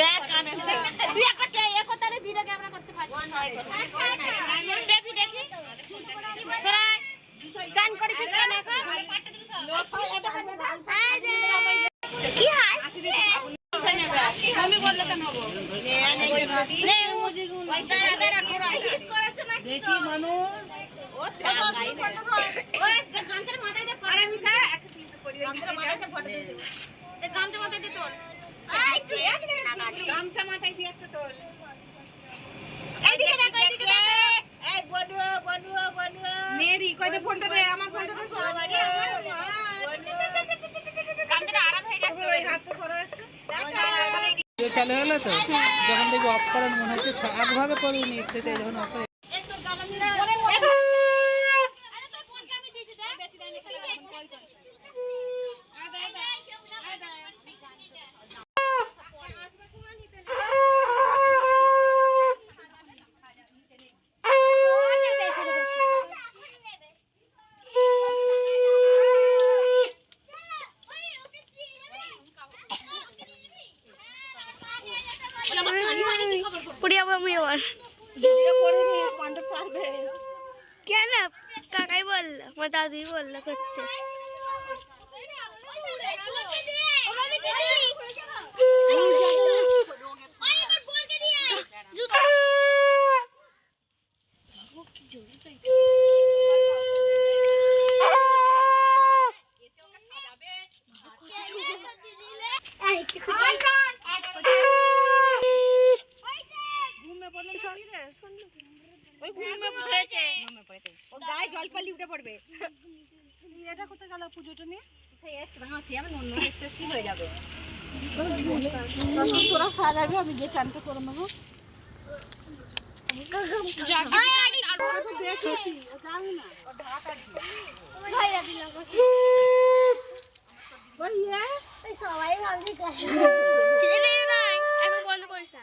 দেখ কানে তুই একটা কে এ করতে হলে ভিডিও ক্যামেরা করতে পারছিস দেখি দেখি সরাই গান কি হয় দেখি ফোনটা দে আমার ফোনটা সরা ওই হাতটা সরা চালু হলো তো? যখন দেখবি অফ করার মনে হচ্ছে একভাবে করিনি যখন পড়ে যাব আমি আবার ভিডিও করে নি পান্ডা পারবে কেন কাকাই বলল আমার দাদি বলল করতে ঘুমে পড়লে কি রে ওই ঘুমে পড়েছে ও গায়ে জল পড়বে এটা কোথায় গেল পুজোটা নিয়ে তোরা সারাবে আমি গিয়ে চানটা করে নেব সবাই ভাবছি এখন বন্ধ করিস না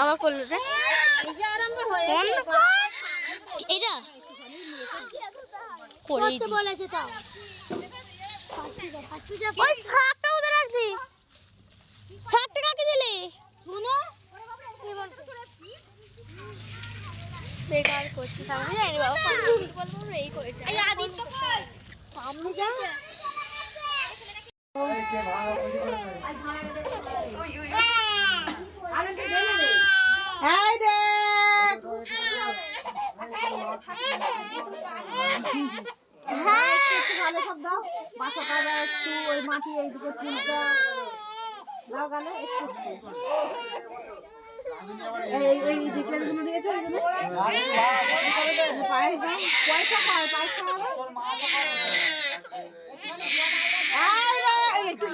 আবার করল রে বন্ধ কর এটা বলেছে তাও ওই শাকটা কোথায় রাখছি শাকটা কাকে দিলি বেকার করছিস আমি জানি বাবা এই করেছে আমি জানি এই দেখ হ্যাঁ একটু ভালো সব দাও একটু ওই মাটি এইদিকে ফুলটা দাও গেলে একটু এই এই ডিক্লেয়ারগুলো দিয়েছ এইগুলো পায়েস পায় পয়সা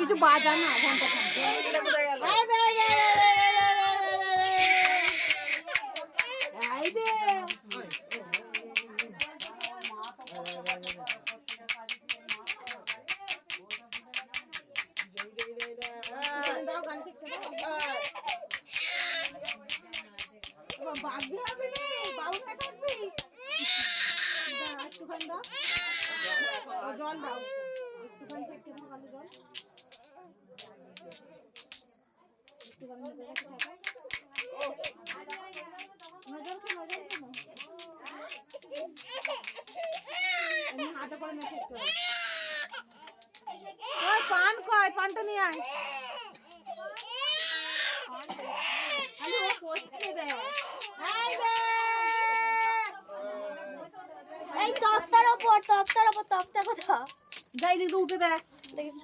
কিছু বাজা না ঘণ্টা দাও। জল দাও। একটুখানি থেকে ভালো জল। একটুখানি মেপে রেখে থাকো। নজর কেন, নজর কেন? এমনি হাতে করে মেসেজ করো ওই পান কয় পানটা নিয়ে আয় আরে ও পোস্টে দেয় এই দে এই তক্তার ওপর তক্তার ওপর তক্তা কোথা যাই দিদি উঠে দেখ দেখিস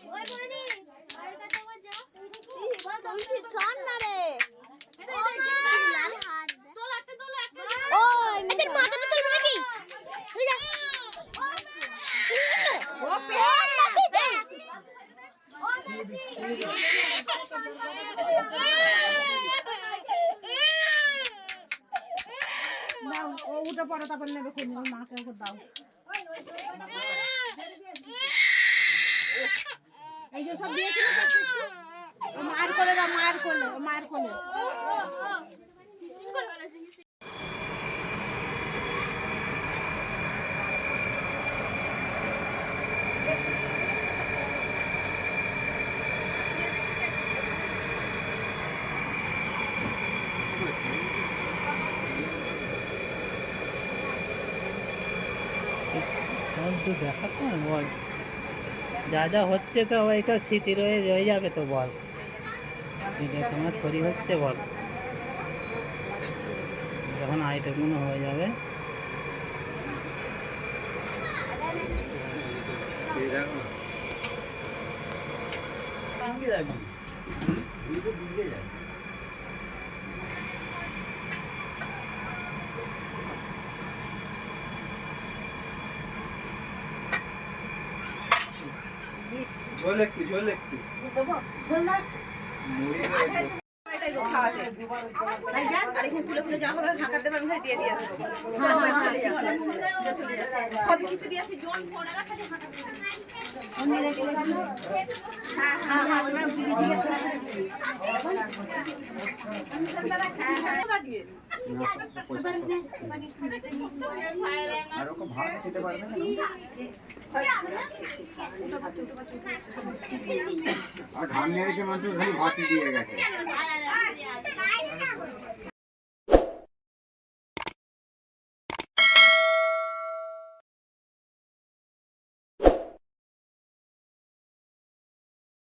ও পরোটা করে নেবে খুব মাকে ওকে দাও। এই যে সব দিয়েছিল মার করে দাও, মার কোলে মার কোলে। তো দেখাতো না বল। যা যা হচ্ছে তো এটা স্মৃতি রয়ে রয়ে যাবে তো বল। এটা তোমার তৈরি হচ্ছে বল। যখন আইটেমগুলো হয়ে যাবে। ঝোল একটু ঝোল একটু মুড়ি আর এখানে তুলে তুলে যা হবে ঢাকা দেবে আমি দিয়ে দিয়ে আসব সব কিছু দিয়ে আসি জল ফোড়া রাখা দিয়ে ঢাকা দিয়ে ওরা দিয়ে দিয়ে বাজিয়ে আর ওকে ভাত খেতে পারবে না আর ঘাম মেরেছে মাত্র খালি দিয়ে গেছে। 干嘛去呀